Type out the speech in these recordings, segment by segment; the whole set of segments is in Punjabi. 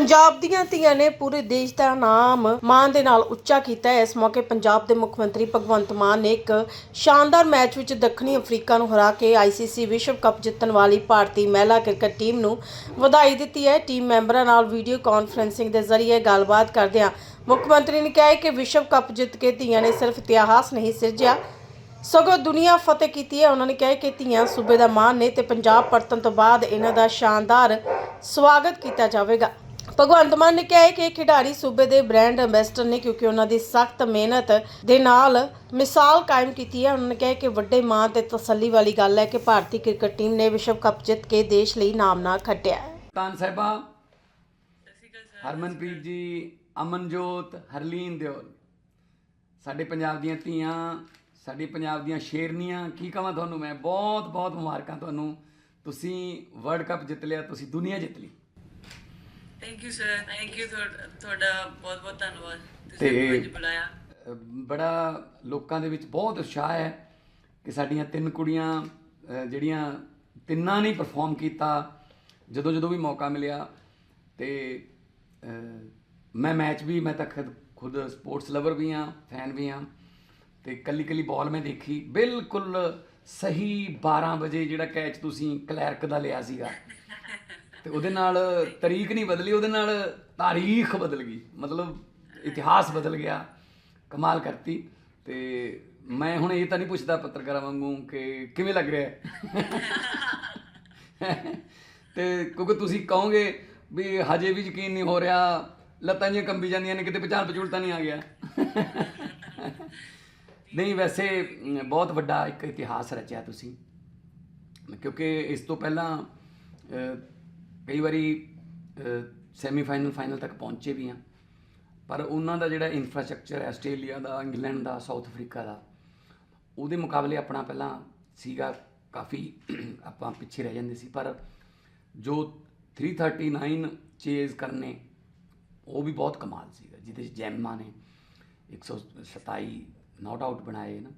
ਪੰਜਾਬ ਦੀਆਂ ਧੀਆਂ ਨੇ ਪੂਰੇ ਦੇਸ਼ ਦਾ ਨਾਮ ਮਾਣ ਦੇ ਨਾਲ ਉੱਚਾ ਕੀਤਾ ਹੈ। ਇਸ ਮੌਕੇ ਪੰਜਾਬ ਦੇ ਮੁੱਖ ਮੰਤਰੀ ਭਗਵੰਤ ਮਾਨ ਨੇ ਇੱਕ ਸ਼ਾਨਦਾਰ ਮੈਚ ਵਿੱਚ ਦੱਖਣੀ ਅਫਰੀਕਾ ਨੂੰ ਹਰਾ ਕੇ ਆਈਸੀਸੀ ਵਿਸ਼ਵ ਕੱਪ ਜਿੱਤਣ ਵਾਲੀ ਭਾਰਤੀ ਮਹਿਲਾ ਕ੍ਰਿਕਟ ਟੀਮ ਨੂੰ ਵਧਾਈ ਦਿੱਤੀ ਹੈ। ਟੀਮ ਮੈਂਬਰਾਂ ਨਾਲ ਵੀਡੀਓ ਕਾਨਫਰੰਸਿੰਗ ਦੇ ਜ਼ਰੀਏ ਗੱਲਬਾਤ ਕਰਦਿਆਂ ਮੁੱਖ ਮੰਤਰੀ ਨੇ ਕਿਹਾ ਕਿ ਵਿਸ਼ਵ ਕੱਪ ਜਿੱਤ ਕੇ ਧੀਆਂ ਨੇ ਸਿਰਫ ਇਤਿਹਾਸ ਨਹੀਂ, ਸਿਰਜਿਆ, ਸਗੋਂ ਦੁਨੀਆ ਫਤਿਹ ਕੀਤੀ ਹੈ। ਉਹਨਾਂ ਨੇ ਕਿਹਾ ਕਿ ਧੀਆਂ ਸੂਬੇ ਦਾ ਮਾਣ ਨੇ ਤੇ ਪੰਜਾਬ ਪਰਤਨ ਤੋਂ ਬਾਅਦ ਇਹਨਾਂ ਦਾ ਸ਼ਾਨਦਾਰ ਸਵਾਗਤ ਕੀਤਾ ਜਾਵੇਗਾ। ਭਗਵੰਤ ਮਾਨ ਨੇ ਕਿਹਾ ਹੈ ਕਿ ਇਹ ਖਿਡਾਰੀ ਸੂਬੇ ਦੇ ਬ੍ਰਾਂਡ ਐਂਬੈਸਡਰ ਨੇ ਕਿਉਂਕਿ ਉਹਨਾਂ ਦੀ ਸਖਤ ਮਿਹਨਤ ਦੇ ਨਾਲ ਮਿਸਾਲ ਕਾਇਮ ਕੀਤੀ ਹੈ। ਉਹਨਾਂ ਨੇ ਕਿਹਾ ਕਿ ਵੱਡੇ ਮਾਂ ਤੇ ਤਸੱਲੀ ਵਾਲੀ ਗੱਲ ਹੈ ਕਿ ਭਾਰਤੀ ਕ੍ਰਿਕਟ ਟੀਮ ਨੇ ਵਿਸ਼ਵ ਕੱਪ ਜਿੱਤ ਕੇ ਦੇਸ਼ ਲਈ ਨਾਮਨਾ ਖੱਟਿਆ ਹੈ। ਤਾਨ ਸਾਹਿਬਾ, ਹਰਮਨਪ੍ਰੀਤ ਜੀ, ਅਮਨਜੋਤ, ਹਰਲੀਨ ਦਿਓਲ, ਸਾਡੇ ਪੰਜਾਬ ਦੀਆਂ ਧੀਆਂ, ਸਾਡੇ ਪੰਜਾਬ ਦੀਆਂ ਸ਼ੇਰਨੀਆਂ, ਕੀ ਕਹਾਂ ਤੁਹਾਨੂੰ ਮੈਂ? ਬਹੁਤ ਬਹੁਤ ਮੁਬਾਰਕਾਂ ਤੁਹਾਨੂੰ। ਤੁਸੀਂ ਵਰਲਡ ਕੱਪ ਜਿੱਤ ਲਿਆ, ਤੁਸੀਂ ਦੁਨੀਆ ਜਿੱਤ ਲਈ। Thank you sir thank you ਤੁਹਾਡਾ ਬਹੁਤ ਬਹੁਤ ਧੰਨਵਾਦ। ਤੁਸੀਂ ਮੈਨੂੰ ਅੱਜ ਬੁਲਾਇਆ। ਬੜਾ ਲੋਕਾਂ ਦੇ ਵਿੱਚ ਬਹੁਤ ਉਤਸ਼ਾਹ ਹੈ ਕਿ ਸਾਡੀਆਂ ਤਿੰਨ ਕੁੜੀਆਂ ਜਿਹੜੀਆਂ ਤਿੰਨਾਂ ਨੇ ਪਰਫਾਰਮ ਕੀਤਾ ਜਦੋਂ ਜਦੋਂ ਵੀ ਮੌਕਾ ਮਿਲਿਆ। ਤੇ ਮੈਂ ਮੈਚ ਵੀ ਮੈਂ ਤਾਂ ਖੁਦ ਸਪੋਰਟਸ ਲਵਰ ਵੀ ਹਾਂ ਫੈਨ ਵੀ ਹਾਂ। ਤੇ ਕੱਲੀ ਕੱਲੀ ਬਾਲ ਮੈਂ ਦੇਖੀ। ਬਿਲਕੁਲ ਸਹੀ 12 ਵਜੇ ਜਿਹੜਾ ਕੈਚ ਤੁਸੀਂ ਕਲੈਰਕ ਦਾ ਲਿਆ ਸੀਗਾ। ਤੇ ਉਹਦੇ ਨਾਲ ਤਰੀਕ ਨਹੀਂ ਬਦਲੀ, ਉਹਦੇ ਨਾਲ ਤਾਰੀਖ ਬਦਲ ਗਈ। ਮਤਲਬ ਇਤਿਹਾਸ ਬਦਲ ਗਿਆ, ਕਮਾਲ ਕਰਤੀ। ਤੇ ਮੈਂ ਹੁਣ ਇਹ ਤਾਂ ਨਹੀਂ ਪੁੱਛਦਾ ਪੱਤਰਕਾਰਾਂ ਵਾਂਗੂ ਕਿ ਕਿਵੇਂ ਲੱਗ ਰਿਹਾ ਹੈ? ਤੇ ਕਿਉਂਕਿ ਤੁਸੀਂ ਕਹੋਗੇ ਵੀ ਹਜੇ ਵੀ ਯਕੀਨ ਨਹੀਂ ਹੋ ਰਿਹਾ, ਲੱਤਾਂ ਜਿਹੀਆਂ ਕੰਬੀ ਜਾਂਦੀਆਂ ਨੇ, ਕਿਤੇ ਪਛਾਣ ਪਛੂਣ ਤਾਂ ਨਹੀਂ ਆ ਗਿਆ। ਨਹੀਂ, ਵੈਸੇ ਬਹੁਤ ਵੱਡਾ ਇੱਕ ਇਤਿਹਾਸ ਰਚਿਆ ਤੁਸੀਂ। ਕਿਉਂਕਿ ਇਸ ਤੋਂ ਪਹਿਲਾਂ ਕਈ ਵਾਰੀ ਸੈਮੀਫਾਈਨਲ ਫਾਈਨਲ ਤੱਕ ਪਹੁੰਚੇ ਵੀ ਆ। ਪਰ ਉਹਨਾਂ ਦਾ ਜਿਹੜਾ ਇਨਫਰਾਸਟ੍ਰਕਚਰ ਆਸਟ੍ਰੇਲੀਆ ਦਾ ਇੰਗਲੈਂਡ ਦਾ ਸਾਊਥ ਅਫਰੀਕਾ ਦਾ ਉਹਦੇ ਮੁਕਾਬਲੇ ਆਪਣਾ ਪਹਿਲਾਂ ਸੀਗਾ ਕਾਫੀ ਆਪਾਂ ਪਿੱਛੇ ਰਹਿ ਜਾਂਦੇ ਸੀ। ਪਰ ਜੋ 339 ਚੇਜ਼ ਕਰਨੇ ਉਹ ਵੀ ਬਹੁਤ ਕਮਾਲ ਸੀਗਾ ਜਿਹਦੇ ਚ ਜੈਮਾ ਨੇ 127 ਨਾਟ ਆਊਟ ਬਣਾਏ ਨਾ।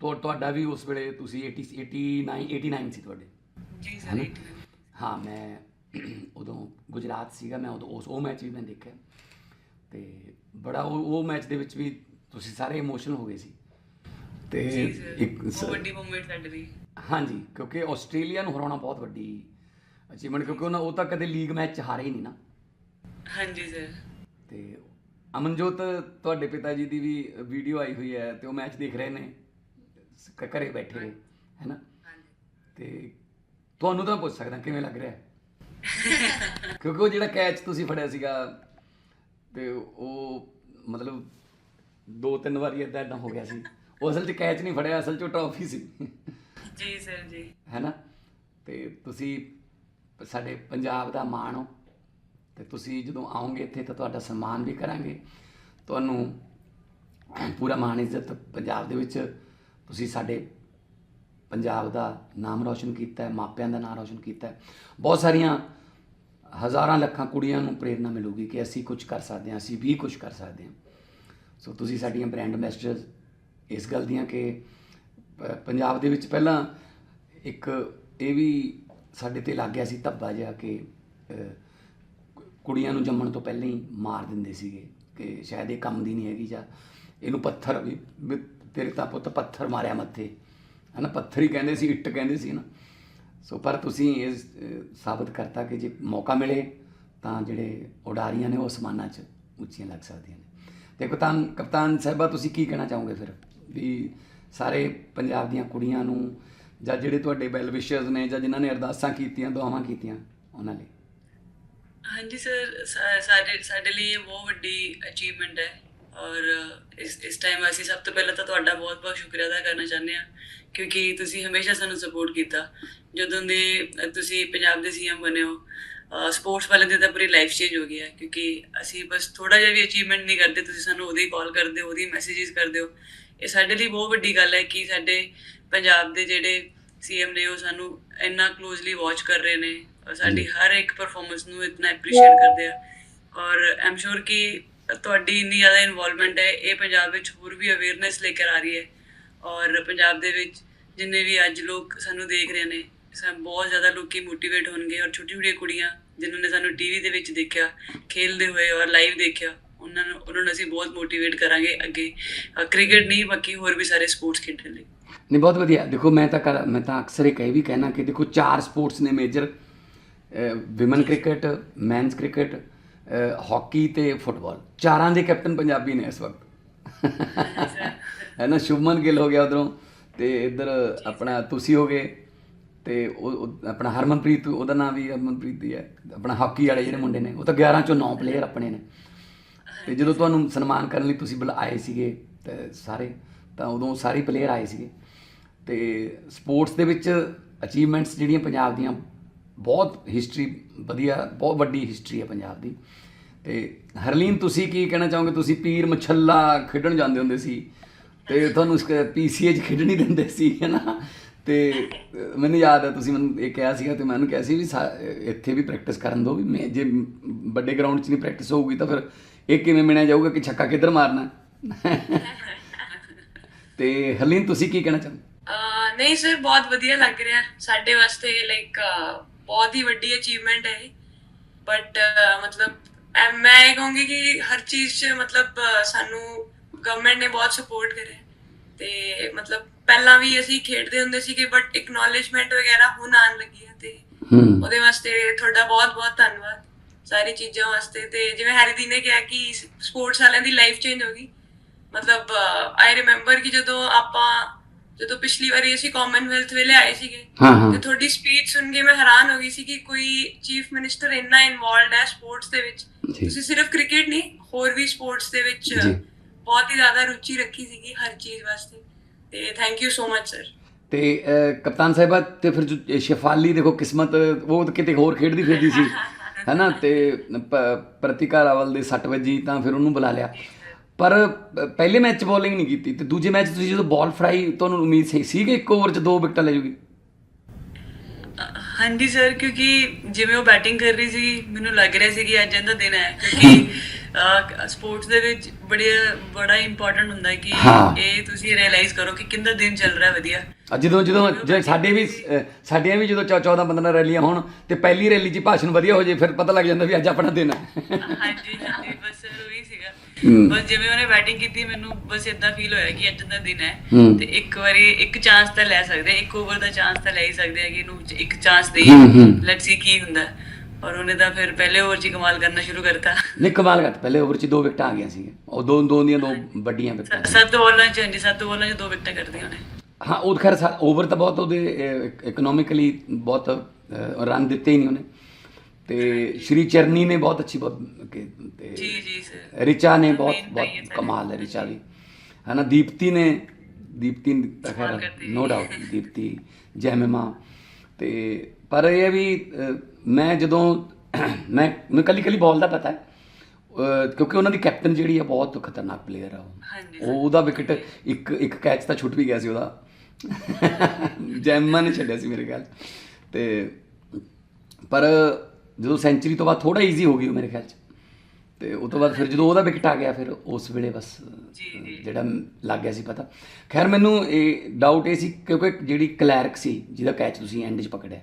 ਤੁਹਾ- ਤੁਹਾਡਾ ਵੀ ਉਸ ਵੇਲੇ ਤੁਸੀਂ 80 89 89 ਸੀ ਤੁਹਾਡੇ। ਜੀ ਸਰ? ਹਾਂ ਮੈਂ ਉਦੋਂ ਗੁਜਰਾਤ ਸੀਗਾ ਮੈਂ ਉਦੋਂ ਉਸ ਉਹ ਮੈਚ ਵੀ ਮੈਂ ਦੇਖਿਆ। ਤੇ ਬੜਾ ਉਹ ਉਹ ਮੈਚ ਦੇ ਵਿੱਚ ਵੀ ਤੁਸੀਂ ਸਾਰੇ ਇਮੋਸ਼ਨਲ ਹੋ ਗਏ ਸੀ। ਤੇ ਇੱਕ ਵੱਡੀ ਮੂਵਮੈਂਟ ਸਾਡੇ ਲਈ। ਹਾਂਜੀ ਕਿਉਂਕਿ ਆਸਟ੍ਰੇਲੀਆ ਨੂੰ ਹਰਾਉਣਾ ਬਹੁਤ ਵੱਡੀ ਅਚੀਵਮੈਂਟ ਕਿਉਂਕਿ ਉਹਨਾਂ ਉਹ ਤਾਂ ਕਦੇ ਲੀਗ ਮੈਚ ਹਾਰੇ ਹੀ ਨਹੀਂ ਨਾ। ਹਾਂਜੀ ਸਰ ਤੇ ਅਮਨਜੋਤ ਤੁਹਾਡੇ ਪਿਤਾ ਜੀ ਦੀ ਵੀ ਵੀਡੀਓ ਆਈ ਹੋਈ ਹੈ ਤੇ ਉਹ ਮੈਚ ਦੇਖ ਰਹੇ ਨੇ। ਘਰੇ ਬੈਠੇ ਨੇ ਹੈਨਾ ਹਾਂਜੀ। ਤੇ ਤੁਹਾਨੂੰ ਤਾਂ ਪੁੱਛ ਸਕਦਾ ਕਿਵੇਂ ਲੱਗ ਰਿਹਾ ਹੈ? ਕਿਉਂਕਿ ਉਹ ਜਿਹੜਾ ਕੈਚ ਤੁਸੀਂ ਫੜਿਆ ਸੀਗਾ ਤੇ ਉਹ ਮਤਲਬ ਦੋ ਤਿੰਨ ਵਾਰੀ ਇਦਾਂ ਇਦਾਂ ਹੋ ਗਿਆ ਸੀ। ਉਹ ਅਸਲ 'ਚ ਕੈਚ ਨਹੀਂ ਫੜਿਆ ਅਸਲ 'ਚ ਉਹ ਟਰਾਫੀ ਸੀ। ਜੀ ਸਰ ਜੀ। ਹੈਨਾ? ਤੇ ਤੁਸੀਂ ਸਾਡੇ ਪੰਜਾਬ ਦਾ ਮਾਣ ਹੋ। ਤੇ ਤੁਸੀਂ ਜਦੋਂ ਆਓਗੇ ਇੱਥੇ ਤਾਂ ਤੁਹਾਡਾ ਸਨਮਾਨ ਵੀ ਕਰਾਂਗੇ। ਤੁਹਾਨੂੰ ਪੂਰਾ ਮਾਣ ਇੱਜ਼ਤ ਪੰਜਾਬ ਦੇ ਵਿੱਚ ਤੁਸੀਂ ਸਾਡੇ ਪੰਜਾਬ ਦਾ ਨਾਮ ਰੌਸ਼ਨ ਕੀਤਾ ਹੈ, ਮਾਪਿਆਂ ਦਾ ਨਾਮ ਰੌਸ਼ਨ ਕੀਤਾ ਹੈ। ਬਹੁਤ ਸਾਰੀਆਂ ਹਜ਼ਾਰਾਂ ਲੱਖਾਂ ਕੁੜੀਆਂ ਨੂੰ ਪ੍ਰੇਰਣਾ ਮਿਲੂਗੀ ਕਿ ਅਸੀਂ ਕੁਝ ਕਰ ਸਕਦੇ ਹਾਂ, ਅਸੀਂ ਵੀ ਕੁਝ ਕਰ ਸਕਦੇ ਹਾਂ। ਸੋ ਤੁਸੀਂ ਸਾਡੀਆਂ ਬ੍ਰਾਂਡ ਐਂਬੈਸਡਰਸ ਇਸ ਗੱਲ ਦੀਆਂ ਕਿ ਪੰਜਾਬ ਦੇ ਵਿੱਚ ਪਹਿਲਾਂ ਇੱਕ ਇਹ ਵੀ ਸਾਡੇ ਤੇ ਲੱਗ ਗਿਆ ਸੀ ਧੱਬਾ ਜਿਹਾ ਕਿ ਕੁੜੀਆਂ ਨੂੰ ਜੰਮਣ ਤੋਂ ਪਹਿਲਾਂ ਹੀ ਮਾਰ ਦਿੰਦੇ ਸੀਗੇ ਕਿ ਸ਼ਾਇਦ ਇਹ ਕੰਮ ਦੀ ਨਹੀਂ ਹੈਗੀ ਜਾਂ ਇਹਨੂੰ ਪੱਥਰ ਵੀ ਵੀ ਤੇਰੇ ਤਾਂ ਪੁੱਤ ਪੱਥਰ ਮਾਰਿਆ ਮੱਥੇ। ਹਨਾ, ਪੱਥਰ ਹੀ ਕਹਿੰਦੇ ਸੀ, ਇੱਟ ਕਹਿੰਦੇ ਸੀ ਨਾ ਸੋ ਪਰ ਤੁਸੀਂ ਇਹ ਸਾਬਤ ਕਰਤਾ ਕਿ ਜੇ ਮੌਕਾ ਮਿਲੇ, ਤਾਂ ਜਿਹੜੇ ਉਡਾਰੀਆਂ ਨੇ, ਉਹ ਅਸਮਾਨਾਂ 'ਚ ਉੱਚੀਆਂ ਲੱਗ ਸਕਦੀਆਂ ਨੇ। ਤੇ ਕਪਤਾਨ ਕਪਤਾਨ ਸਾਹਿਬਾ, ਤੁਸੀਂ ਕੀ ਕਹਿਣਾ ਚਾਹੋਗੇ ਫਿਰ? ਵੀ ਸਾਰੇ ਪੰਜਾਬ ਦੀਆਂ ਕੁੜੀਆਂ ਨੂੰ, ਜਾਂ ਜਿਹੜੇ ਤੁਹਾਡੇ ਵੈਲ ਵਿਸ਼ਰਸ ਨੇ, ਜਾਂ ਜਿਨ੍ਹਾਂ ਨੇ ਅਰਦਾਸਾਂ ਕੀਤੀਆਂ, ਦੁਆਵਾਂ ਕੀਤੀਆਂ, ਉਹਨਾਂ ਲਈ? ਹਾਂਜੀ, ਸਰ ਸਾਡੇ ਸਾਡੇ ਲਈ ਇਹ ਬਹੁਤ ਵੱਡੀ ਅਚੀਵਮੈਂਟ ਹੈ। ਔਰ ਇਸ ਇਸ ਟਾਈਮ ਅਸੀਂ ਸਭ ਤੋਂ ਪਹਿਲਾਂ ਤਾਂ ਤੁਹਾਡਾ ਬਹੁਤ ਬਹੁਤ ਸ਼ੁਕਰੀਆ ਅਦਾ ਕਰਨਾ ਚਾਹੁੰਦੇ ਹਾਂ। ਕਿਉਂਕਿ ਤੁਸੀਂ ਹਮੇਸ਼ਾ ਸਾਨੂੰ ਸਪੋਰਟ ਕੀਤਾ। ਜਦੋਂ ਦੇ ਤੁਸੀਂ ਪੰਜਾਬ ਦੇ ਸੀਐਮ ਬਣੇ ਹੋ ਸਪੋਰਟਸ ਵਾਲੇ ਦੀ ਤਾਂ ਪੂਰੀ ਲਾਈਫ ਚੇਂਜ ਹੋ ਗਈ ਹੈ। ਕਿਉਂਕਿ ਅਸੀਂ ਬਸ ਥੋੜਾ ਜਿਹਾ ਵੀ ਅਚੀਵਮੈਂਟ ਨਹੀਂ ਕਰਦੇ ਤੁਸੀਂ ਸਾਨੂੰ ਉਹਦੀ ਕਾਲ ਕਰਦੇ ਹੋ ਉਹਦੀ ਮੈਸੇजेस ਕਰਦੇ ਹੋ। ਇਹ ਸਾਡੇ ਲਈ ਬਹੁਤ ਵੱਡੀ ਗੱਲ ਹੈ ਕਿ ਸਾਡੇ ਪੰਜਾਬ ਦੇ ਜਿਹੜੇ ਸੀਐਮ ਨੇ ਉਹ ਸਾਨੂੰ ਇੰਨਾ ਕਲੋਜ਼ਲੀ ਵਾਚ ਕਰ ਰਹੇ ਨੇ। ਔਰ ਸਾਡੀ ਹਰ ਇੱਕ ਪਰਫਾਰਮੈਂਸ ਨੂੰ ਇਤਨਾ ਐਪਰੀਸ਼ੀਏਟ ਕਰਦੇ ਆ। ਔਰ ਆਮ ਸ਼ੋਰ ਕਿ ਤੁਹਾਡੀ ਇੰਨੀ ਜ਼ਿਆਦਾ ਇਨਵੋਲਵਮੈਂਟ ਹੈ ਇਹ ਪੰਜਾਬ ਵਿੱਚ ਹੋਰ ਵੀ ਅਵੇਅਰਨੈਸ ਲੈ ਕੇ ਆ ਰਹੀ ਹੈ। ਔਰ ਪੰਜਾਬ ਦੇ ਵਿੱਚ ਜਿੰਨੇ ਵੀ ਅੱਜ ਲੋਕ ਸਾਨੂੰ ਦੇਖ ਰਹੇ ਨੇ ਸਭ ਬਹੁਤ ਜ਼ਿਆਦਾ ਲੋਕੀ ਮੋਟੀਵੇਟ ਹੋਣਗੇ ਔਰ ਛੋਟੀ ਛੋਟੀ ਕੁੜੀਆਂ ਜਿਨ੍ਹਾਂ ਨੇ ਸਾਨੂੰ ਟੀਵੀ ਦੇ ਵਿੱਚ ਦੇਖਿਆ ਖੇਲਦੇ ਹੋਏ ਔਰ ਲਾਈਵ ਦੇਖਿਆ ਉਹਨਾਂ ਨੂੰ ਉਹਨਾਂ ਨੂੰ ਅਸੀਂ ਬਹੁਤ ਮੋਟੀਵੇਟ ਕਰਾਂਗੇ ਅੱਗੇ। ਕ੍ਰਿਕਟ ਨਹੀਂ ਬਾਕੀ ਹੋਰ ਵੀ ਸਾਰੇ ਸਪੋਰਟਸ ਖੇਡਣ ਲਈ। ਨਹੀਂ ਬਹੁਤ ਵਧੀਆ। ਦੇਖੋ ਮੈਂ ਤਾਂ ਮੈਂ ਤਾਂ ਅਕਸਰ ਇਹ ਕਹਿ ਵੀ ਕਹਿਣਾ ਕਿ ਦੇਖੋ ਚਾਰ ਸਪੋਰਟਸ ਨੇ major women cricket men's cricket hockey ਤੇ ਫੁੱਟਬਾਲ ਚਾਰਾਂ ਦੇ ਕੈਪਟਨ ਪੰਜਾਬੀ ਨੇ ਇਸ ਵਕਤ। ਹੈ ਨਾ, ਸ਼ੁਭਮਨ ਗਿੱਲ ਹੋ ਗਿਆ ਉਧਰੋਂ ਤੇ ਇੱਧਰ ਆਪਣਾ ਤੁਸੀਂ ਹੋ ਗਏ ਤੇ ਉਹ ਆਪਣਾ ਹਰਮਨਪ੍ਰੀਤ, ਉਹਦਾ ਨਾਮ ਵੀ ਹਰਮਨਪ੍ਰੀਤ ਹੀ ਹੈ। ਆਪਣਾ ਹਾਕੀ ਵਾਲੇ ਜਿਹੜੇ ਮੁੰਡੇ ਨੇ, ਉਹ ਤਾਂ 11 ਚੋਂ 9 ਪਲੇਅਰ ਆਪਣੇ ਨੇ। ਤੇ ਜਦੋਂ ਤੁਹਾਨੂੰ ਸਨਮਾਨ ਕਰਨ ਲਈ ਤੁਸੀਂ ਬੁਲਾਏ ਸੀਗੇ ਤੇ ਸਾਰੇ, ਤਾਂ ਉਦੋਂ ਸਾਰੇ ਪਲੇਅਰ ਆਏ ਸੀਗੇ। ਤੇ ਸਪੋਰਟਸ ਦੇ ਵਿੱਚ ਅਚੀਵਮੈਂਟਸ ਜਿਹੜੀਆਂ ਪੰਜਾਬ ਦੀਆਂ, ਬਹੁਤ ਹਿਸਟਰੀ ਵਧੀਆ, ਬਹੁਤ ਵੱਡੀ ਹਿਸਟਰੀ ਹੈ ਪੰਜਾਬ ਦੀ। ਤੇ ਹਰਲੀਨ, ਤੁਸੀਂ ਕੀ ਕਹਿਣਾ ਚਾਹੋਗੇ? ਤੁਸੀਂ ਪੀਰ ਮਛੱਲਾ ਖੇਡਣ ਜਾਂਦੇ ਹੁੰਦੇ ਸੀ। ਤੇ ਤੁਹਾਨੂੰ ਪੀਸੀਏ 'ਚ ਖੇਡਣ ਦਿੰਦੇ ਸੀ, ਹੈਨਾ? ਤੇ, ਮੈਨੂੰ ਯਾਦ ਹੈ ਤੁਸੀਂ ਮੈਨੂੰ ਇਹ ਕਿਹਾ ਸੀਗਾ ਤੇ ਮੈਨੂੰ ਕਿਹਾ ਸੀ ਵੀ ਇੱਥੇ ਵੀ ਪ੍ਰੈਕਟਿਸ ਕਰਨ ਦਿਓ ਵੀ ਮੈਂ, ਜੇ ਵੱਡੇ ਗਰਾਊਂਡ 'ਚ ਨਹੀਂ ਪ੍ਰੈਕਟਿਸ ਹੋਊਗੀ ਤਾਂ ਫਿਰ ਇਹ ਕਿਵੇਂ ਮਿਣਿਆ ਜਾਊਗਾ ਕਿ ਛੱਕਾ ਕਿੱਧਰ ਮਾਰਨਾ? ਤੇ ਹਰਲੀਨ, ਤੁਸੀਂ ਕੀ ਕਹਿਣਾ ਚਾਹੁੰਦੇ ਅਹ ਨਹੀਂ ਸਰ ਬਹੁਤ ਵਧੀਆ ਲੱਗ ਰਿਹਾ। ਸਾਡੇ ਵਾਸਤੇ ਲਾਈਕ ਬਹੁਤ ਹੀ ਵੱਡੀ ਅਚੀਵਮੈਂਟ ਹੈ ਬਟ ਮਤਲਬ ਮੈਂ ਇਹ ਕਹੂੰਗੀ ਕਿ ਹਰ ਚੀਜ਼ 'ਚ, ਮਤਲਬ ਸਾਨੂੰ ਗਵਰਨਮੈਂਟ ਨੇ ਬਹੁਤ ਸਪੋਰਟ ਕਰਿਆ ਤੇ ਮਤਲਬ ਪਹਿਲਾਂ ਵੀ ਅਸੀਂ ਖੇਡਦੇ ਹੁੰਦੇ ਸੀਗੇ ਬਟ ਐਕਨੋਲਜਮੈਂਟ ਵਗੈਰਾ ਹੁਣ ਆਉਣ ਲੱਗੀ ਹੈ ਤੇ ਉਹਦੇ ਵਾਸਤੇ ਤੁਹਾਡਾ ਬਹੁਤ ਬਹੁਤ ਧੰਨਵਾਦ ਸਾਰੀ ਚੀਜ਼ਾਂ ਵਾਸਤੇ। ਤੇ ਜਿਵੇਂ ਹੈਰੀਦੀ ਨੇ ਕਿਹਾ ਕਿ ਸਪੋਰਟਸ ਵਾਲਿਆਂ ਦੀ ਲਾਈਫ ਚੇਂਜ ਹੋ ਗਈ। ਮਤਲਬ ਆਈ ਰਿਮੈਂਬਰ ਕਿ ਜਦੋਂ ਆਪਾਂ ਜਦੋਂ ਪਿਛਲੀ ਵਾਰੀ ਅਸੀਂ ਕਾਮਨਵੈਲਥ ਵੇਲੇ ਆਏ ਸੀਗੇ ਹਾਂ ਹਾਂ। ਤੇ ਤੁਹਾਡੀ ਸਪੀਚ ਸੁਣ ਕੇ ਮੈਂ ਹੈਰਾਨ ਹੋ ਗਈ ਸੀ ਕਿ ਕੋਈ ਚੀਫ ਮਿਨਿਸਟਰ ਇੰਨਾ ਇਨਵੋਲਡ ਹੈ ਸਪੋਰਟਸ ਦੇ ਵਿੱਚ। ਤੁਸੀਂ ਸਿਰਫ ਕ੍ਰਿਕਟ ਨਹੀਂ ਹੋਰ ਵੀ ਸਪੋਰਟਸ ਦੇ ਵਿੱਚ ਜੀ। ਬਹੁਤ ਹੀ ਜ਼ਿਆਦਾ ਰੁਚੀ ਰੱਖੀ ਸੀਗੀ ਹਰ ਚੀਜ਼ ਵਾਸਤੇ। ਤੇ thank you so much sir ਤੇ ਕਪਤਾਨ ਸਾਹਿਬਾ ਤੇ ਫਿਰ ਸ਼ੇਫਾਲੀ ਦੇਖੋ ਕਿਸਮਤ ਉਹ ਕਿਤੇ ਹੋਰ ਖੇਡਦੀ ਫਿਰਦੀ ਸੀ। ਹੈਨਾ? ਤੇ ਪ੍ਰਤਿਕਾ ਰਾਵਲ ਦੇ 6 ਵਜੇ ਤਾਂ ਫਿਰ ਉਹਨੂੰ ਬੁਲਾ ਲਿਆ। ਪਰ ਪਹਿਲੇ ਮੈਚ ਬੋਲਿੰਗ ਨਹੀਂ ਕੀਤੀ ਤੇ ਦੂਜੇ ਮੈਚ ਤੁਸੀਂ ਜਦੋਂ ਬਾਲ ਫਰਾਈ ਤੁਹਾਨੂੰ ਉਮੀਦ ਸੀ ਸੀ ਕਿ ਇੱਕ ਓਵਰ 'ਚ ਦੋ ਵਿਕਟਾਂ ਲੈ ਜੂਗੀ? ਹਾਂਜੀ ਸਰ ਕਿਉਂਕਿ ਜਿਵੇਂ ਉਹ ਬੈਟਿੰਗ ਕਰ ਰਹੀ ਸੀ ਮੈਨੂੰ ਲੱਗ ਰਿਹਾ ਸੀ ਕਿ ਅੱਜ ਇਹਦਾ ਦਿਨ ਹੈ। ਕਿਉਂਕਿ ਸਪੋਰਟਸ ਦੇ ਵਿੱਚ ਬੜੇ ਬੜਾ ਇੰਪੋਰਟੈਂਟ ਹੁੰਦਾ ਹੈ ਕਿ ਹਾਂ। ਇਹ ਤੁਸੀਂ ਰਿਅਲਾਈਜ਼ ਕਰੋ ਕਿ ਕਿੰਦਾ ਦਿਨ ਚੱਲ ਰਿਹਾ ਵਧੀਆ ਅੱਜ ਜਦੋਂ ਜਦੋਂ ਜੇ ਸਾਡੇ ਵੀ ਸਾਡੀਆਂ ਵੀ ਜਦੋਂ 14 15 ਰੈਲੀਆਂ ਹੋਣ ਤੇ ਪਹਿਲੀ ਰੈਲੀ 'ਚ ਭਾਸ਼ਣ ਵਧੀਆ ਹੋ ਜੇ ਫਿਰ ਪਤਾ ਲੱਗ ਜਾਂਦਾ ਵੀ ਅੱਜ ਆਪਣਾ ਦਿਨ ਹੈ ਹਾਂਜੀ ਹਾਂਜੀ ਬਸ ਉਹੀ ਸੀਗਾ। ਬਸ ਜਿਵੇਂ ਉਹਨੇ ਬੈਟਿੰਗ ਕੀਤੀ ਮੈਨੂੰ ਬਸ ਇਦਾਂ ਫੀਲ ਹੋਇਆ ਕਿ ਅੱਜ ਦਾ ਦਿਨ ਹੈ। ਤੇ ਇੱਕ ਵਾਰੀ ਇੱਕ ਚਾਂਸ ਤਾਂ ਲੈ ਸਕਦੇ ਇੱਕ ਓਵਰ ਦਾ ਚਾਂਸ ਤਾਂ ਲੈ ਹੀ ਸਕਦੇ ਆ ਕਿ ਇਹਨੂੰ ਇੱਕ ਚਾਂਸ। ਦੇਈਏ ਲੈਟਸ ਸੀ ਕੀ ਹੁੰਦਾ। ਔਰ ਉਹਨੇ ਤਾਂ ਫਿਰ ਪਹਿਲੇ ਓਵਰ 'ਚ ਹੀ ਕਮਾਲ ਕਰਨਾ ਸ਼ੁਰੂ ਕਰਤਾ। ਨਹੀਂ ਕਮਾਲ ਕਰ ਪਹਿਲੇ ਓਵਰ 'ਚ ਦੋ ਵਿਕਟਾਂ ਆ ਗਈਆਂ ਸੀਗੀਆਂ। ਉਹ ਦੋ ਦੋ ਦੀਆਂ ਦੋ ਵੱਡੀਆਂ ਵਿਕਟਾਂ ਸ- ਸੱਤ ਓਵਰਾਂ 'ਚ ਹਾਂਜੀ ਸੱਤ ਓਵਰਾਂ 'ਚ ਦੋ ਵਿਕਟਾਂ ਕਰਦੀਆਂ ਉਹਨੇ। ਹਾਂ ਉਹ ਖੈਰ ਓਵਰ ਤਾਂ ਬਹੁਤ ਉਹਦੇ ਇਕਨੋਮਿਕਲੀ ਬਹੁਤ ਰਨ ਦਿੱਤੇ ਹੀ ਨਹੀਂ ਉਹਨੇ। ਤੇ ਸ਼੍ਰੀ ਚਰਨੀ ਨੇ ਬਹੁਤ ਅੱਛੀ ਤੇ ਜੀ ਜੀ ਸਰ। ਰਿਚਾ ਨੇ ਬਹੁਤ ਬਹੁਤ ਕਮਾਲ ਹੈ ਰਿਚਾ ਵੀ ਹੈ ਨਾ ਦੀਪਤੀ ਨੇ ਦੀਪਤੀ ਤਾਂ ਖੈਰ ਨੋ ਡਾਊਟ ਦੀਪਤੀ ਜੈਮਿਮਾ ਤੇ ਪਰ ਇਹ ਵੀ ਮੈਂ ਜਦੋਂ ਮੈਂ ਮੈਂ ਕੱਲੀ ਕੱਲੀ ਬਾਲ ਦਾ ਪਤਾ ਹੈ। ਕਿਉਂਕਿ ਉਹਨਾਂ ਦੀ ਕੈਪਟਨ ਜਿਹੜੀ ਹੈ ਬਹੁਤ ਖਤਰਨਾਕ ਪਲੇਅਰ ਆ ਉਹ। ਉਹ ਉਹਦਾ ਵਿਕਟ ਇੱਕ ਇੱਕ ਕੈਚ ਤਾਂ ਛੁੱਟ ਵੀ ਗਿਆ ਸੀ ਉਹਦਾ। ਜੈਮਾ ਨੇ ਛੱਡਿਆ ਸੀ ਮੇਰੇ ਖਿਆਲ। ਤੇ ਪਰ ਜਦੋਂ ਸੈਂਚਰੀ ਤੋਂ ਬਾਅਦ ਥੋੜਾ ਈਜ਼ੀ ਹੋ ਗਈ ਉਹ ਮੇਰੇ ਖਿਆਲ 'ਚ। ਤੇ ਉਸ ਤੋਂ ਬਾਅਦ ਫਿਰ ਜਦੋਂ ਉਹਦਾ ਵਿਕਟ ਆ ਗਿਆ ਫਿਰ ਉਸ ਵੇਲੇ ਬਸ। ਜਿਹੜਾ ਲੱਗ ਗਿਆ ਸੀ ਪਤਾ। ਖੈਰ ਮੈਨੂੰ ਇਹ ਡਾਊਟ ਇਹ ਸੀ ਕਿਉਂਕਿ ਜਿਹੜੀ ਕਲੈਰਕ ਸੀ ਜਿਹਦਾ ਕੈਚ ਤੁਸੀਂ ਐਂਡ 'ਚ ਪਕੜਿਆ।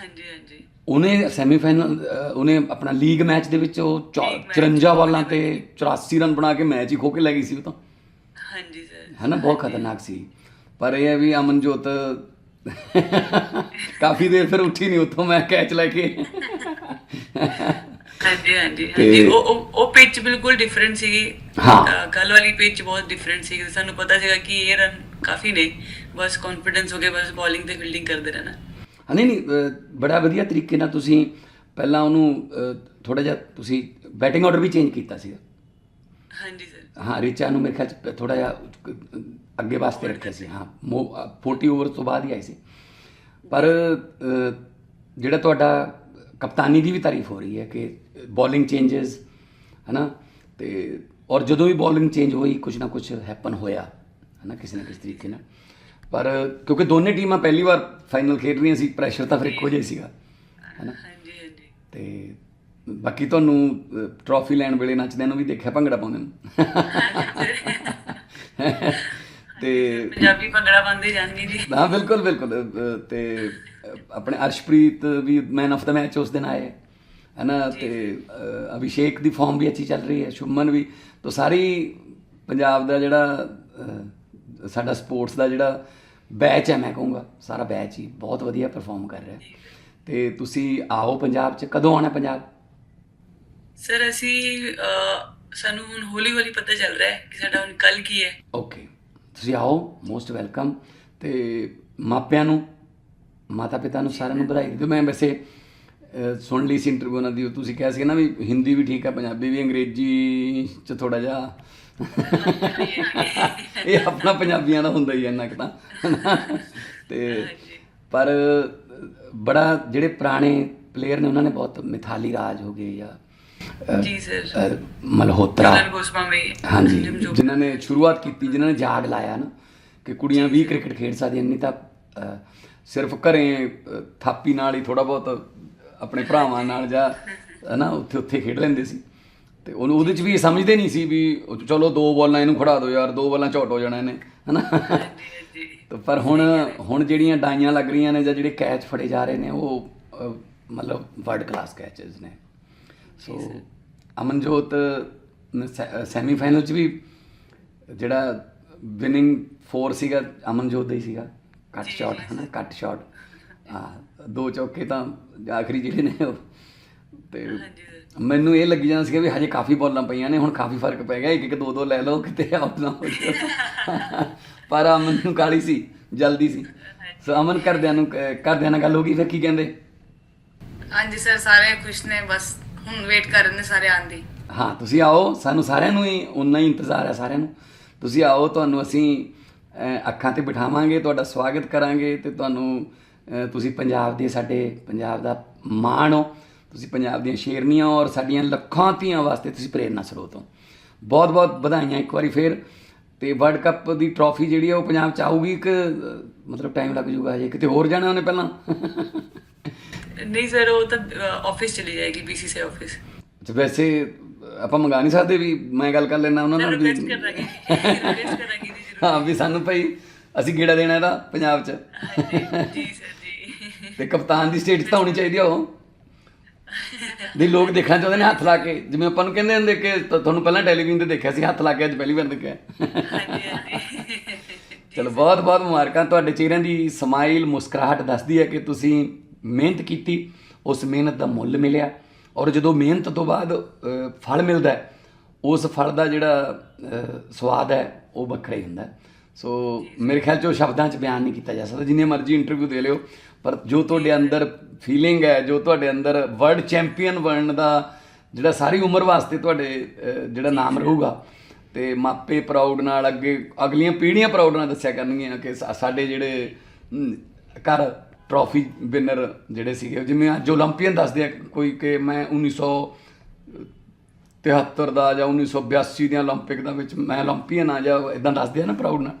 ਹਾਂਜੀ ਹਾਂਜੀ। ਉਹਨੇ ਸੈਮੀਫਾਈਨਲ ਉਹਨੇ ਆਪਣਾ ਲੀਗ ਮੈਚ ਦੇ ਵਿੱਚ ਉਹ ਚੌ- League match 54 ਬਾਲਾਂ ਤੇ 84 ਰਨ ਬਣਾ ਕੇ ਮੈਚ ਹੀ ਖੋ ਕੇ ਲੈ ਗਈ ਸੀ ਉਹ ਤਾਂ। ਹਾਂਜੀ ਸਰ ਹੈ ਨਾ? ਬਹੁਤ ਖਤਰਨਾਕ ਸੀ। ਪਰ ਇਹ ਹੈ ਵੀ ਅਮਨਜੋਤ ਕਾਫੀ ਦੇਰ ਫਿਰ ਉੱਠੀ ਨਹੀਂ ਉੱਥੋਂ ਮੈਂ ਕੈਚ ਲੈ ਕੇ। ਹਾਂਜੀ ਹਾਂਜੀ। ਤੇ- ਉਹ ਉਹ ਉਹ ਪਿਚ ਬਿਲਕੁਲ ਡਿਫਰੈਂਟ ਸੀਗੀ। ਹਾਂ। ਕੱਲ ਵਾਲੀ ਪਿਚ ਬਹੁਤ ਡਿਫਰੈਂਟ ਸੀ ਸਾਨੂੰ ਪਤਾ ਸੀਗਾ ਕਿ ਇਹ ਰਨ ਕਾਫੀ ਨੇ। ਬਸ ਕੌਨਫੀਡੈਂਸ ਹੋ ਕੇ ਬਸ ਬੋਲਿੰਗ ਤੇ ਫੀਲਡਿੰਗ ਕਰਦੇ ਰਹਿਣਾ। ਨਹੀਂ ਨਹੀਂ ਬੜਾ ਵਧੀਆ ਤਰੀਕੇ ਨਾਲ ਤੁਸੀਂ ਪਹਿਲਾਂ ਉਹਨੂੰ ਥੋੜਾ ਜਿਹਾ ਤੁਸੀਂ ਬੈਟਿੰਗ ਆਰਡਰ ਵੀ ਚੇਂਜ ਕੀਤਾ ਸੀਗਾ। ਹਾਂਜੀ ਸਰ ਹਾਂ ਰਿਚਾ ਨੂੰ ਮੇਰੇ ਖਿਆਲ ਚ ਥੋੜਾ ਜਿਹਾ ਅੱਗੇ ਵਾਸਤੇ ਰੱਖਿਆ ਸੀ ਹਾਂ ਮੋ- ਅਹ, 40 ਓਵਰ ਤੋਂ ਬਾਅਦ ਹੀ ਆਈ ਸੀ। ਪਰ ਜਿਹੜਾ ਤੁਹਾਡਾ ਕਪਤਾਨੀ ਦੀ ਵੀ ਤਾਰੀਫ ਹੋ ਰਹੀ ਹੈ ਕਿ ਬੋਲਿੰਗ ਚੇਂਜਸ ਹਨਾ ਤੇ ਔਰ ਜਦੋਂ ਵੀ ਬੋਲਿੰਗ ਚੇਂਜ ਹੋਈ ਕੁਝ ਨਾ ਕੁਝ ਹੈਪਨ ਹੋਇਆ ਹਨਾ ਕਿਸੇ ਨਾ ਕਿਸੇ ਤਰੀਕੇ ਨਾਲ। ਪਰ ਕਿਉਂਕਿ ਦੋਨੇ ਟੀਮਾਂ ਪਹਿਲੀ ਵਾਰ ਫਾਈਨਲ ਖੇਡ ਰਹੀਆਂ ਸੀ ਪ੍ਰੈਸ਼ਰ ਤਾਂ ਫਿਰ ਇੱਕੋ ਜਿਹਾ ਹੀ ਸੀਗਾ ਹਨਾ? ਹਾਂਜੀ ਹਾਂਜੀ। ਤੇ ਬਾਕੀ ਤੁਹਾਨੂੰ ਟਰੋਫੀ ਲੈਣ ਵੇਲੇ ਨੱਚਦਿਆਂ ਨੂੰ ਵੀ ਦੇਖਿਆ ਭੰਗੜਾ ਪਾਉਂਦੇ ਨੂੰ? ਤੇ ਪੰਜਾਬੀ ਭੰਗੜਾ ਪਾਉਂਦੇ ਜਾਂਦੀ ਜੀ ਹਾਂ ਬਿਲਕੁਲ ਬਿਲਕੁਲ ਤੇ ਆਪਣੇ ਅਰਸ਼ਪ੍ਰੀਤ ਵੀ ਮੈਨ ਆਫ ਦਾ ਮੈਚ ਉਸ ਦਿਨ ਆਏ ਹੈ ਨਾ ਤੇ ਅਭਿਸ਼ੇਕ ਦੀ ਫਾਰਮ ਵੀ ਅੱਛੀ ਚੱਲ ਰਹੀ ਹੈ ਸ਼ੁਭਮਨ ਵੀ ਤਾਂ ਸਾਰੀ ਪੰਜਾਬ ਦਾ ਜਿਹੜਾ ਸਾਡਾ ਸਪੋਰਟਸ ਦਾ ਜਿਹੜਾ ਬੈਚ ਹੈ ਮੈਂ ਕਹੂੰਗਾ ਸਾਰਾ ਬੈਚ ਹੀ ਬਹੁਤ ਵਧੀਆ ਪਰਫਾਰਮ ਕਰ ਰਿਹਾ। ਤੇ ਤੁਸੀਂ ਆਓ ਪੰਜਾਬ 'ਚ ਕਦੋਂ ਆਉਣਾ ਪੰਜਾਬ? ਸਰ ਅਸੀਂ ਸਾਨੂੰ ਹੁਣ ਹੌਲੀ ਹੌਲੀ ਪਤਾ ਚੱਲ ਰਿਹਾ ਹੈ ਕਿ ਸਾਡਾ ਹੁਣ ਕੱਲ ਕੀ ਹੈ। ਓਕੇ ਤੁਸੀਂ ਆਓ ਮੋਸਟ ਵੈਲਕਮ ਤੇ ਮਾਪਿਆਂ ਨੂੰ ਮਾਤਾ ਪਿਤਾ ਨੂੰ ਸਾਰਿਆਂ ਨੂੰ ਵਧਾਈ ਦਿਓ। ਮੈਂ ਵੈਸੇ ਸੁਣ ਲਈ ਸੀ ਇੰਟਰਵਿਊ ਉਹਨਾਂ ਦੀ ਤੁਸੀਂ ਕਿਹਾ ਸੀ ਨਾ ਵੀ ਹਿੰਦੀ ਵੀ ਠੀਕ ਹੈ ਪੰਜਾਬੀ ਵੀ ਅੰਗਰੇਜ਼ੀ ਚ ਥੋੜਾ ਜਿਹਾ ਇਹ ਆਪਣਾ ਪੰਜਾਬੀਆਂ ਦਾ ਹੁੰਦਾ ਹੀ ਇੰਨਾ ਕੁ ਤਾਂ ਤੇ ਪਰ ਬੜਾ ਜਿਹੜੇ ਪੁਰਾਣੇ ਪਲੇਅਰ ਨੇ ਉਹਨਾਂ ਨੇ ਬਹੁਤ ਮਿਥਾਲੀ ਰਾਜ ਹੋ ਗਏ ਜਾਂ ਜੀ ਸਰ। ਮਲਹੋਤਰਾ। ਹਾਂਜੀ ਜਿਨ੍ਹਾਂ ਨੇ ਸ਼ੁਰੂਆਤ ਕੀਤੀ ਜਿਨ੍ਹਾਂ ਨੇ ਜਾਗ ਲਾਇਆ ਨਾ ਕਿ ਕੁੜੀਆਂ ਵੀ ਕ੍ਰਿਕਟ ਖੇਡ ਸਕਦੀਆਂ ਨਹੀਂ ਤਾਂ ਸਿਰਫ ਘਰੇ ਥਾਪੀ ਨਾਲ ਹੀ ਥੋੜਾ ਬਹੁਤ ਆਪਣੇ ਭਰਾਵਾਂ ਨਾਲ ਜਾਂ ਹਨਾ ਉੱਥੇ ਉੱਥੇ ਖੇਡ ਲੈਂਦੇ ਸੀ। ਤੇ ਉਹਨੂੰ ਉਹਦੇ ਚ ਵੀ ਸਮਝਦੇ ਨਹੀਂ ਸੀ ਵੀ ਚਲੋ ਦੋ ਬਾਲਾਂ ਇਹਨੂੰ ਖੜਾ ਦਿਓ ਯਾਰ ਦੋ ਬਾਲਾਂ ਝੋਟ ਹੋ ਜਾਣਾ ਇਹਨੇ ਹਨਾ? ਤਾਂ ਪਰ ਹੁਣ ਹੁਣ ਜਿਹੜੀਆਂ ਡਾਈਆਂ ਲੱਗ ਰਹੀਆਂ ਨੇ ਜਾਂ ਜਿਹੜੇ ਕੈਚ ਫੜੇ ਜਾ ਰਹੇ ਨੇ ਉਹ ਮਤਲਬ ਵਰਲਡ ਕਲਾਸ ਕੈਚਸ ਨੇ। ਸੋ ਅਮਨਜੋਤ ਸੈਮੀ ਫਾਈਨਲ ਚ ਵੀ ਜਿਹੜਾ ਵਿਨਿੰਗ ਫੋਰ ਸੀਗਾ ਅਮਨਜੋਤ ਦਾ ਹੀ ਸੀਗਾ। ਕੱਟ ਸ਼ਾਟ ਹੈ ਨਾ ਕੱਟ ਸ਼ਾਟ ਦੋ ਚੌਕੇ ਤਾਂ ਆਖਰੀ ਜਿਹੜੇ ਨੇ ਉਹ। ਤੇ ਮੈਨੂੰ ਇਹ ਲੱਗੀ ਜਾਂਦਾ ਸੀਗਾ ਵੀ ਹਜੇ ਕਾਫੀ ਬੋਲਾਂ ਪਈਆਂ ਨੇ ਹੁਣ ਕਾਫੀ ਫ਼ਰਕ ਪੈ ਗਿਆ ਇੱਕ ਇੱਕ ਦੋ ਦੋ ਲੈ ਲਓ ਕਿਤੇ ਆਊਟ ਨਾ ਹੋ ਜਾਓ। ਪਰ ਅਮਨ ਨੂੰ ਕਾਲੀ ਸੀ ਜਲਦੀ ਸੀ। ਸੋ ਅਮਨ ਘਰਦਿਆਂ ਨੂੰ ਘਰਦਿਆਂ ਨਾਲ ਗੱਲ ਹੋ ਗਈ ਫਿਰ ਕੀ ਕਹਿੰਦੇ? ਹਾਂਜੀ ਸਰ ਸਾਰੇ ਖੁਸ਼ ਨੇ ਬਸ ਹੁਣ ਵੇਟ ਕਰ ਰਹੇ ਨੇ ਸਾਰੇ ਆਉਣ ਦੀ। ਹਾਂ ਤੁਸੀਂ ਆਓ ਸਾਨੂੰ ਸਾਰਿਆਂ ਨੂੰ ਹੀ ਉਨਾ ਹੀ ਇੰਤਜ਼ਾਰ ਹੈ ਸਾਰਿਆਂ ਨੂੰ। ਤੁਸੀਂ ਆਓ ਤੁਹਾਨੂੰ ਅਸੀਂ ਅੱਖਾਂ ਤੇ ਬਿਠਾਵਾਂਗੇ ਤੁਹਾਡਾ ਸਵਾਗਤ ਕਰਾਂਗੇ ਤੇ ਤੁਹਾਨੂੰ ਤੁਸੀਂ ਪੰਜਾਬ ਦੇ ਸਾਡੇ ਪੰਜਾਬ ਦਾ ਮਾਣ ਹੋ। ਤੁਸੀਂ ਪੰਜਾਬ ਦੀਆਂ ਸ਼ੇਰਨੀਆਂ ਔਰ ਸਾਡੀਆਂ ਲੱਖਾਂ ਧੀਆਂ ਵਾਸਤੇ ਤੁਸੀਂ ਪ੍ਰੇਰਨਾ ਸਰੋਤ ਹੋ। ਬਹੁਤ ਬਹੁਤ ਵਧਾਈਆਂ ਇੱਕ ਵਾਰੀ ਫੇਰ। ਤੇ ਵਰਲਡ ਕੱਪ ਦੀ ਟਰੋਫੀ ਜਿਹੜੀ ਹੈ ਉਹ ਪੰਜਾਬ ਚ ਆਊਗੀ ਕਿ ਅਹ, ਮਤਲਬ ਟਾਈਮ ਲੱਗ ਜਾਊਗਾ ਹਜੇ? ਕਿਤੇ ਹੋਰ ਜਾਣਾ ਉਹਨੇ ਪਹਿਲਾਂ? ਨਹੀਂ ਸਰ ਉਹ ਤਾਂ ਆਫਿਸ ਚਲੀ ਜਾਏਗੀ ਬੀਸੀਸੀ ਆਫਿਸ ਤੇ ਵੈਸੇ ਆਪਾਂ ਮੰਗਾ ਨਹੀਂ ਸਕਦੇ ਵੀ ਮੈਂ ਗੱਲ ਕਰ ਲੈਣਾ ਉਹਨਾਂ ਨਾਲ ਵੀ ਰਿਕਵੈਸਟ ਕਰਾਂਗੇ ਰਿਕਵੈਸਟ ਕਰਾਂਗੇ ਹਾਂ ਵੀ ਸਾਨੂੰ ਭਾਈ ਅਸੀਂ ਗੇੜਾ ਦੇਣਾ ਇਹਦਾ ਪੰਜਾਬ 'ਚ। ਜੀ ਸਰ ਜੀ। ਤੇ ਕਪਤਾਨ ਦੀ ਸਟੇਟ ਤਾਂ ਹੋਣੀ ਚਾਹੀਦੀ ਆ ਉਹ। ਵੀ ਲੋਕ ਦੇਖਣਾ ਚਾਹੁੰਦੇ ਨੇ ਹੱਥ ਲਾ ਕੇ। ਜਿਵੇਂ ਆਪਾਂ ਨੂੰ ਕਹਿੰਦੇ ਹੁੰਦੇ ਕਿ ਤ- ਤੁਹਾਨੂੰ ਪਹਿਲਾਂ ਟੈਲੀਵਿਜ਼ਨ ਤੇ ਦੇਖਿਆ ਸੀ ਹੱਥ ਲਾ ਕੇ ਅੱਜ ਪਹਿਲੀ ਵਾਰ ਦੇਖਿਆ। ਹਾਂਜੀ ਹਾਂਜੀ ਚਲੋ ਬਹੁਤ ਬਹੁਤ ਮੁਬਾਰਕਾਂ। ਤੁਹਾਡੇ ਚਿਹਰਿਆਂ ਦੀ ਸਮਾਈਲ ਮੁਸਕਰਾਹਟ ਦੱਸਦੀ ਹੈ ਕਿ ਤੁਸੀਂ ਮਿਹਨਤ ਕੀਤੀ ਉਸ ਮਿਹਨਤ ਦਾ ਮੁੱਲ ਮਿਲਿਆ। ਔਰ ਜਦੋਂ ਮਿਹਨਤ ਤੋਂ ਬਾਅਦ ਅ, ਫਲ ਮਿਲਦਾ ਹੈ ਉਸ ਫਲ ਦਾ ਜਿਹੜਾ ਅ, ਸਵਾਦ ਹੈ ਉਹ ਵੱਖਰਾ ਹੀ ਹੁੰਦਾ ਹੈ। ਸੋ ਮੇਰੇ ਖਿਆਲ 'ਚ ਉਹ ਸ਼ਬਦਾਂ 'ਚ ਬਿਆਨ ਨਹੀਂ ਕੀਤਾ ਜਾ ਸਕਦਾ। ਜਿੰਨੇ ਮਰਜ਼ੀ ਇੰਟਰਵਿਊ ਦੇ ਲਿਓ ਪਰ ਜੋ ਤੁਹਾਡੇ ਅੰਦਰ ਫੀਲਿੰਗ ਹੈ ਜੋ ਤੁਹਾਡੇ ਅੰਦਰ ਵਰਲਡ ਚੈਂਪੀਅਨ ਬਣਨ ਦਾ ਜਿਹੜਾ ਸਾਰੀ ਉਮਰ ਵਾਸਤੇ ਤੁਹਾਡੇ ਜਿਹੜਾ ਨਾਮ ਰਹੂਗਾ ਤੇ ਮਾਪੇ ਪ੍ਰਾਊਡ ਨਾਲ ਅੱਗੇ ਅਗਲੀਆਂ ਪੀੜ੍ਹੀਆਂ ਪ੍ਰਾਊਡ ਨਾਲ ਦੱਸਿਆ ਕਰਨਗੀਆਂ ਕਿ ਸਾਡੇ ਜਿਹੜੇ ਘਰ ਟਰੋਫੀ ਵਿਨਰ ਜਿਹੜੇ ਸੀਗੇ ਜਿਵੇਂ ਅੱਜ 올림픽ੀਅਨ ਦੱਸਦੇ ਆ ਕੋਈ ਕਿ ਮੈਂ 1900 73 ਦਾ ਜਾਂ 1982 ਦੀਆਂ 올림픽 ਦਾ ਵਿੱਚ ਮੈਂ 올림ਪੀਅਨ ਆ ਜਾਂ ਇਦਾਂ ਦੱਸਦੇ ਆ ਨਾ ਪ੍ਰਾਊਡ ਨਾਲ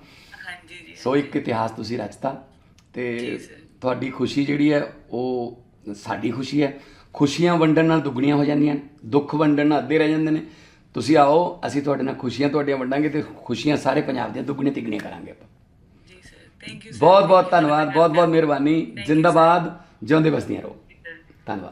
ਹਾਂਜੀ ਜੀ। ਸੋ ਇੱਕ ਇਤਿਹਾਸ ਤੁਸੀਂ ਰਚਤਾ ਤੇ ਤੁਹਾਡੀ ਖੁਸ਼ੀ ਜਿਹੜੀ ਹੈ ਉਹ ਸਾਡੀ ਖੁਸ਼ੀ ਹੈ। ਖੁਸ਼ੀਆਂ ਵੰਡਣ ਨਾਲ ਦੁੱਗਣੀਆਂ ਹੋ ਜਾਂਦੀਆਂ ਦੁੱਖ ਵੰਡਣ ਨਾਲ ਅੱਧੇ ਰਹਿ ਜਾਂਦੇ ਨੇ। ਤੁਸੀਂ ਆਓ ਅਸੀਂ ਤੁਹਾਡੇ ਨਾਲ ਖੁਸ਼ੀਆਂ ਤੁਹਾਡੀਆਂ ਵੰਡਾਂਗੇ ਤੇ ਖੁਸ਼ੀਆਂ ਸਾਰੇ ਪੰਜਾਬ ਦੀਆਂ ਦੁੱਗਣੇ ਤਿੱਗਣੇ ਕਰਾਂਗੇ ਆਪਾਂ। ਜੀ ਸਰ ਥੈਂਕ ਯੂ ਬਹੁਤ ਬਹੁਤ ਧੰਨਵਾਦ ਬਹੁਤ ਬਹੁਤ ਮਿਹਰਬਾਨੀ। ਜਿੰਦਾਬਾਦ ਜਿਉਂਦੇ ਵਸਦੀਆਂ ਰਹੋ। ਧੰਨਵਾਦ।